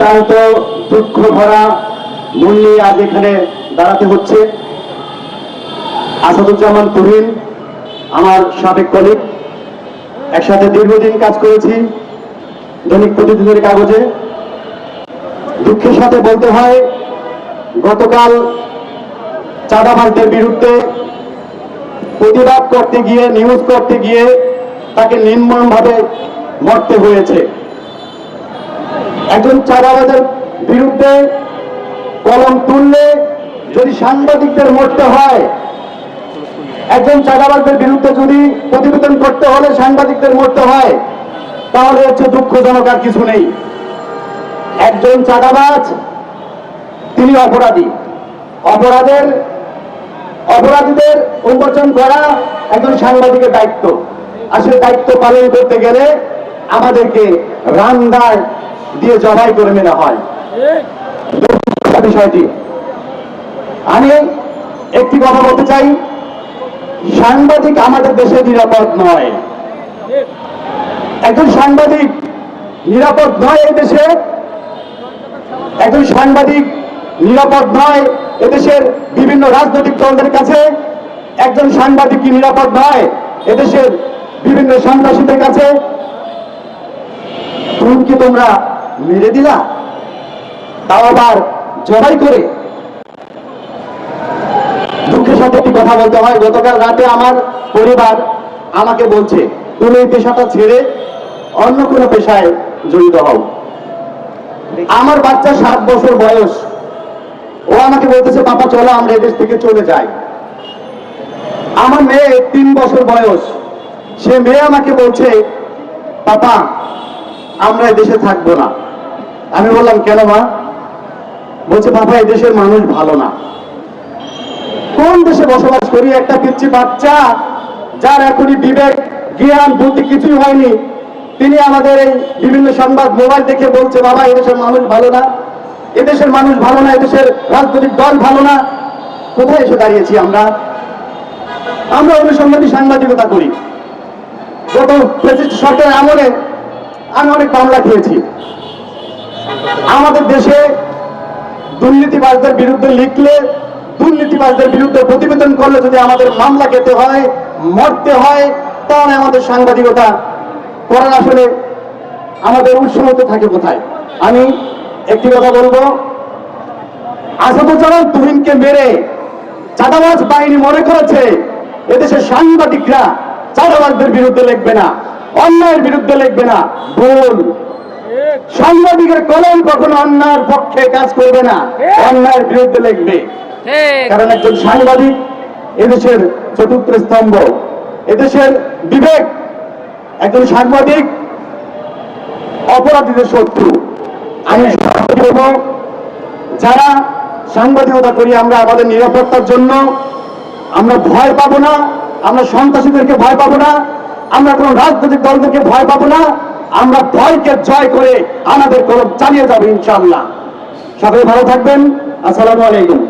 অত্যন্ত দুঃখ ভরা মূল নিয়ে আজ এখানে দাঁড়াতে হচ্ছে। আসাদুজ্জামান আমার সাবেক কলিগ একসাথে দীর্ঘদিন কাজ করেছি দৈনিক প্রতিদিনের কাগজে। দুঃখের সাথে বলতে হয়, গতকাল চাঁদাবাজদের বিরুদ্ধে প্রতিবাদ করতে গিয়ে নিউজ করতে গিয়ে তাকে নির্মমভাবে মরতে হয়েছে। একজন চাঁদাবাজের বিরুদ্ধে কলম তুললে যদি সাংবাদিকদের মরতে হয়, একজন চাঁদাবাজদের বিরুদ্ধে যদি প্রতিবেদন করতে হলে সাংবাদিকদের মরতে হয়, তাহলে হচ্ছে দুঃখজনক আর কিছু নেই। একজন চাঁদাবাজ, তিনি অপরাধী। অপরাধের, অপরাধীদের উন্মোচন করা একজন সাংবাদিকের দায়িত্ব। আর দায়িত্ব পালন করতে গেলে আমাদেরকে রান্দার দিয়ে জবাই করে নেওয়া হয়। বিষয়টি। আমি একটি কথা বলতে চাই, সাংবাদিক আমাদের দেশে নিরাপদ নয়। একজন সাংবাদিক নিরাপদ নয় এই দেশে, একজন সাংবাদিক নিরাপদ নয় এদেশের বিভিন্ন রাজনৈতিক দলদের কাছে, একজন সাংবাদিক কি নিরাপদ নয় এদেশের বিভিন্ন সন্ত্রাসীদের কাছে। তুমি কি তোমরা মেরে দিলা? তাও আবার জবাই করে? দুঃখের সাথে একটি কথা বলতে হয়, গতকাল রাতে আমার পরিবার আমাকে বলছে, তুমি এই পেশাটা ছেড়ে অন্য কোনো পেশায় জড়িত হও। আমার বাচ্চা সাত বছর বয়স। ও আমাকে বলতেছে, পাপা, চলো, আমরা এদেশ থেকে চলে যাই। আমার মেয়ে তিন বছর বয়স। সে মেয়ে আমাকে বলছে, পাপা, আমরা এদেশে থাকব না। আমি বললাম, কেন মা? বলছে, বাবা এদেশের মানুষ ভালো না। কোন দেশে বসবাস করি? একটা পিচ্ছি বাচ্চা, যার এখনই বিবেক, জ্ঞান, বুদ্ধি কিছুই হয়নি। তিনি আমাদের এই বিভিন্ন সংবাদ মোবাইল দেখে বলছে, বাবা এদেশের মানুষ ভালো না। এদেশের মানুষ ভালো না এদেশের রাজনৈতিক দল ভালো না। কোথায় এসে দাঁড়িয়েছি আমরা? আমরা অনুসন্ধানী সাংবাদিকতা করি। গত সরকারের আমলে আমি অনেক মামলা খেয়েছি। আমাদের দেশে দুর্নীতিবাজদের বিরুদ্ধে লিখলে, দুর্নীতিবাজদের বিরুদ্ধে প্রতিবেদন করলে যদি আমাদের মামলা খেতে হয়, মরতে হয়, তাহলে আমাদের সাংবাদিকতা করার আসলে আমাদের উৎসাহ থাকে কোথায়? আমি একটি কথা বলব। আসাদুজ্জামান তুহিনকে মেরে চাঁদাবাজ বাহিনী মনে করেছে, এদেশের সাংবাদিকরা চাঁদাবাজদের বিরুদ্ধে লিখবে না, অন্যায়ের বিরুদ্ধে লিখবে না। ভুল সাংবাদিকের কলম কখনো অন্যায়ের পক্ষে কাজ করবে না অন্যায়ের বিরুদ্ধে লিখবে। কারণ একজন সাংবাদিক এদেশের চতুর্থ স্তম্ভ এদেশের বিবেক। একজন সাংবাদিক অপরাধীদের শত্রু। আমি যারা সাংবাদিকতা করি আমরা আমাদের নিরাপত্তার জন্য আমরা ভয় পাবো না আমরা সন্ত্রাসীদেরকে ভয় পাবো না আমরা কোন রাজনৈতিক দলদেরকে ভয় পাবো না। আমরা ভয়কে জয় করে আমাদের কলম চালিয়ে যাব ইনশাআল্লাহ। সবাই ভালো থাকবেন। আসসালামু আলাইকুম।